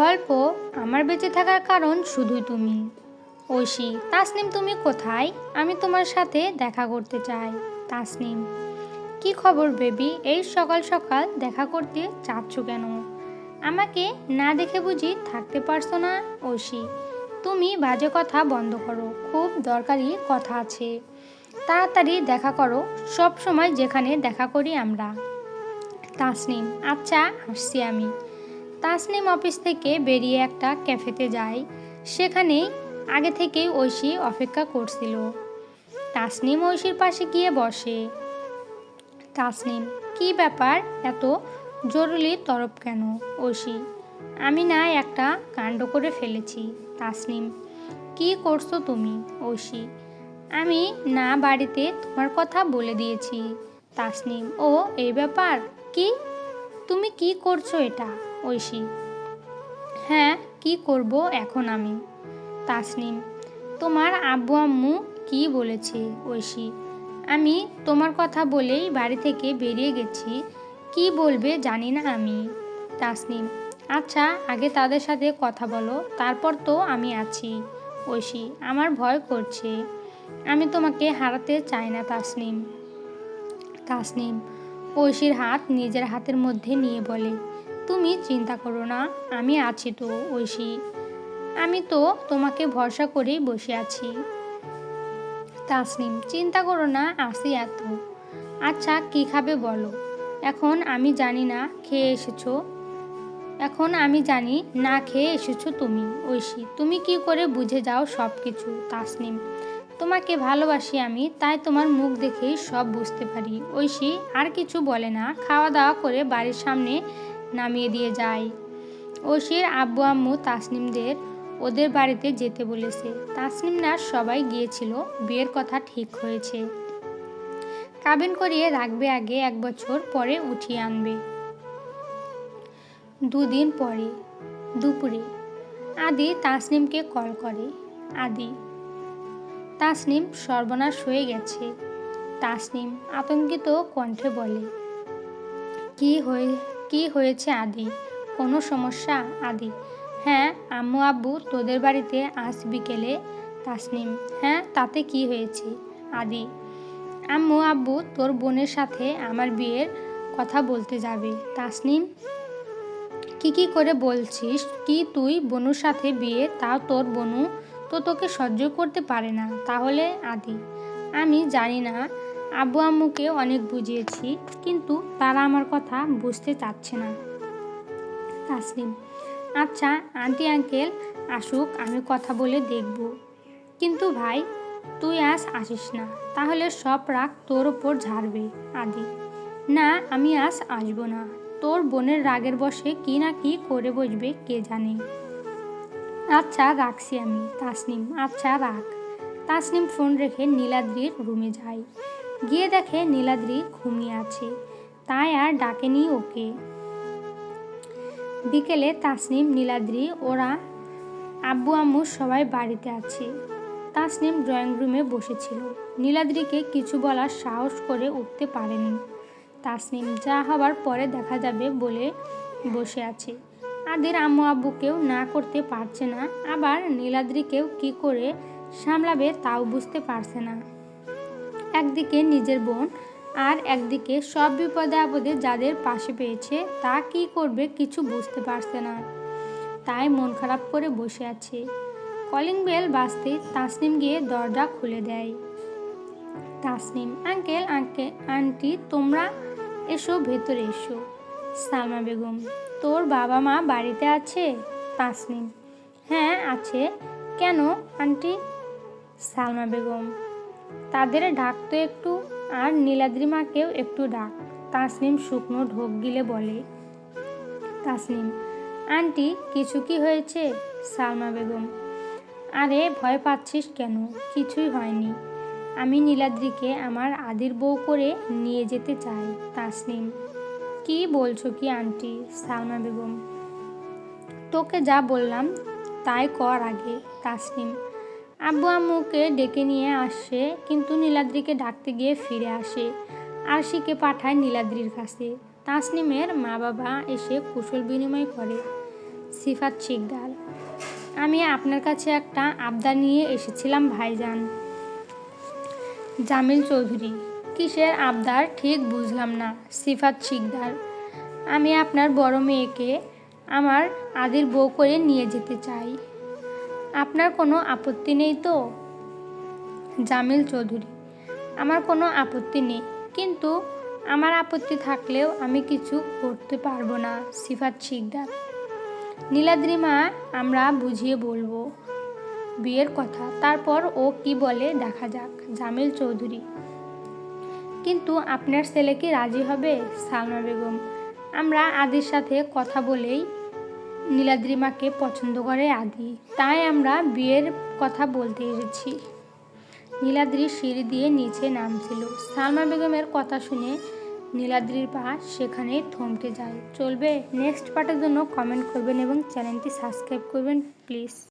গল্প আমার বেঁচে থাকার কারণ শুধুই তুমি। ঐশী, তাসনিম তুমি কোথায়? আমি তোমার সাথে দেখা করতে চাই, তাসনিম। কি খবর বেবি? এই সকাল সকাল দেখা করতে চাচ্ছ কেন? আমাকে না দেখে বুঝি থাকতে পারছ না, ঐশী। তুমি বাজে কথা বন্ধ করো, খুব দরকারি কথা আছে। তাড়াতাড়ি দেখা করো সব সময় যেখানে দেখা করি আমরা। তাসনিম আচ্ছা আসছি আমি। তাসনিম অফিস থেকে বেরিয়ে একটা ক্যাফেতে যায়। সেখানেই আগে থেকেই ঐশী অপেক্ষা করছিল। তাসনিম ঐশীর পাশে গিয়ে বসে। তাসনিম, কি ব্যাপার? এত জরুরি তরফ কেন? ঐশী, আমি না একটা কাণ্ড করে ফেলেছি। তাসনিম, কি করছ তুমি? ঐশী, আমি না বাড়িতে তোমার কথা বলে দিয়েছি। তাসনিম, ও, এই ব্যাপার? কি? তুমি কি করছ এটা? ঐশী। হ্যাঁ কি করব এখন আমি? তাসনিম, তোমার আব্বু আম্মু কি বলেছে ঐশী? আমি তোমার কথা বলেই বাড়ি থেকে বেরিয়ে গেছি। কি বলবে জানি না আমি। তাসনিম আচ্ছা আগে তাদের সাথে কথা বলো, তারপর তো আমি আছি। ঐশী, আমার ভয় করছে। আমি তোমাকে হারাতে চাই না, তাসনিম। তাসনিম, ঐশীর হাত নিজের হাতের মধ্যে নিয়ে বলে। তুমি চিন্তা করো না, আমি আছি তো, ঐশী। আমি তো তোমাকে ভরসা করেই বসে আছি। তাসনিম, চিন্তা করো না, আসি এত। আচ্ছা কী খাবে বলো? এখন আমি জানি না, খেয়ে এসেছ? এখন আমি জানি, না খেয়ে এসেছ তুমি, ঐশী। তুমি কি করে বুঝে যাও সব কিছু তাসনিম? তোমাকে ভালোবাসি আমি, তাই তোমার মুখ দেখেই সব বুঝতে পারি। ঐশী, আর কিছু বলে না খাওয়া দাওয়া করে বাড়ির সামনে নামিয়ে দিয়ে যায়। ঐশীর আব্বু আম্মু তাসনিমদের ওদের বাড়িতে যেতে বলেছে। তাসনিম তাসনিমরা সবাই গিয়েছিল, বিয়ের কথা ঠিক হয়েছে। কাবিন করিয়ে রাখবে আগে এক বছর পরে উঠিয়ে আনবে। দুদিন পরে, দুপুরে, আদি তাসনিমকে কল করে, আদি, তাসনিম সর্বনাশ হয়ে গেছে। তাসনিম আতঙ্কিত কণ্ঠে বলে, কি হয়ে কি হয়েছে আদি? কোনো সমস্যা আদি? হ্যাঁ আম্মু আব্বু তোদের বাড়িতে আজ বিকেলে তাসনিম। হ্যাঁ তাতে কি হয়েছে আদি? আম্মু আব্বু তোর বোনের সাথে আমার বিয়ের কথা বলতে যাবে। তাসনিম, কি কি করে বলছিস? কি তুই বনুর সাথে বিয়ে? তাও তোর বনু তো তোকে সহ্য করতে পারে না। তাহলে আদি, আমি জানি না আব্বু আম্মুকে অনেক বুঝিয়েছি, কিন্তু তারা আমার কথা বুঝতে চাচ্ছে না। তাসলিম আচ্ছা আন্টি, আঙ্কেল, আসুক, আমি কথা বলে দেখব। কিন্তু ভাই, তুই আজ আসিস না, তাহলে সব রাগ তোর ওপর ঝাড়বে, আদি। না, আমি আজ আসব না, তোর বোনের রাগের বসে কি না কি করে বসবে কে জানে। আচ্ছা রাখছি আমি, তাসনিম আচ্ছা রাখ। তাসনিম ফোন রেখে নীলাদ্রির রুমে যায়। গিয়ে দেখে নীলাদ্রি ঘুমিয়ে আছে। তাই আর ডাকেনি ওকে। বিকেলে তাসনিম, নীলাদ্রি, ওরা আব্বু, আম্মু সবাই বাড়িতে আছে। তাসনিম ড্রয়িং রুমে বসেছিল। নীলাদ্রিকে কিছু বলার সাহস করে উঠতে পারেনি। তাসনিম, যা হবার পরে দেখা যাবে বলে বসে আছে। আদের আম্মু আব্বুকেও না করতে পারছে না। আবার নীলাদ্রিকেও কি করে সামলাবে তাও বুঝতে পারছে না। একদিকে নিজের বোন আর একদিকে সব বিপদে আপদে যাদের পাশে পেয়েছে, তা কি করবে কিছু বুঝতে পারছে না। তাই মন খারাপ করে বসে আছে। কলিং বেল বাজতে তাসনিম গিয়ে দরজা খুলে দেয়। তাসনিম, আঙ্কেল, আঙ্কে, আন্টি, তোমরা এসো, ভেতরে এসো। সালমা বেগম, তোর বাবা মা বাড়িতে আছে? তাসনিম হ্যাঁ আছে। কেন, আন্টি? সালমা বেগম তাদের ডাক তো একটু, আর নীলাদ্রিমাকেও একটু ডাক। তাসনিম শুকনো ঢোক গিলে বলে, তাসনিম, আন্টি, কিছু কি হয়েছে? সালমা বেগম, আরে ভয় পাচ্ছিস কেন? কিছুই হয়নি। আমি নীলাদ্রিকে আমার আদির বউ করে নিয়ে যেতে চাই, তাসনিম। কি বলছো কি আন্টি? সালমা বেগম, তোকে যা বললাম তাই কর আগে, তাসনিম। আব্বু আম্মুকে ডেকে নিয়ে আসে, কিন্তু নীলাদ্রিকে ডাকতে গিয়ে ফিরে আসে। আরশিকে পাঠায় নীলাদ্রির কাছে। তাসনিমের মা বাবা এসে কুশল বিনিময় করে। সিফাত শিকদার, আমি আপনার কাছে একটা আবদার নিয়ে এসেছিলাম, ভাইজান। জামিল চৌধুরী, কিসের আবদার? ঠিক বুঝলাম না, সিফাত শিকদার। আমি আপনার বড় মেয়েকে আমার আদির বউ করে নিয়ে যেতে চাই। আপনার কোনো আপত্তি নেই তো? জামিল চৌধুরী, আমার কোনো আপত্তি নেই। কিন্তু আমার আপত্তি থাকলেও আমি কিছু করতে পারব না, সিফাত শিকদার। নীলাদ্রিমা আমরা বুঝিয়ে বলব বিয়ের কথা। তারপর ও কি বলে দেখা যাক, জামিল চৌধুরী। কিন্তু আপনার ছেলে কি রাজি হবে, সালমা বেগম? আমরা আদির সাথে কথা বলেই নীলাদ্রিমাকে পছন্দ করে আদি। তাই আমরা বিয়ের কথা বলতে এসেছি। নীলাদ্রি সিঁড়ি দিয়ে নিচে নামছিল। সালমা বেগমের কথা শুনে নীলাদ্রির পা সেখানে থমকে যায়। চলবে নেক্সট পার্টের জন্য কমেন্ট করবেন এবং চ্যানেলটি সাবস্ক্রাইব করবেন প্লিজ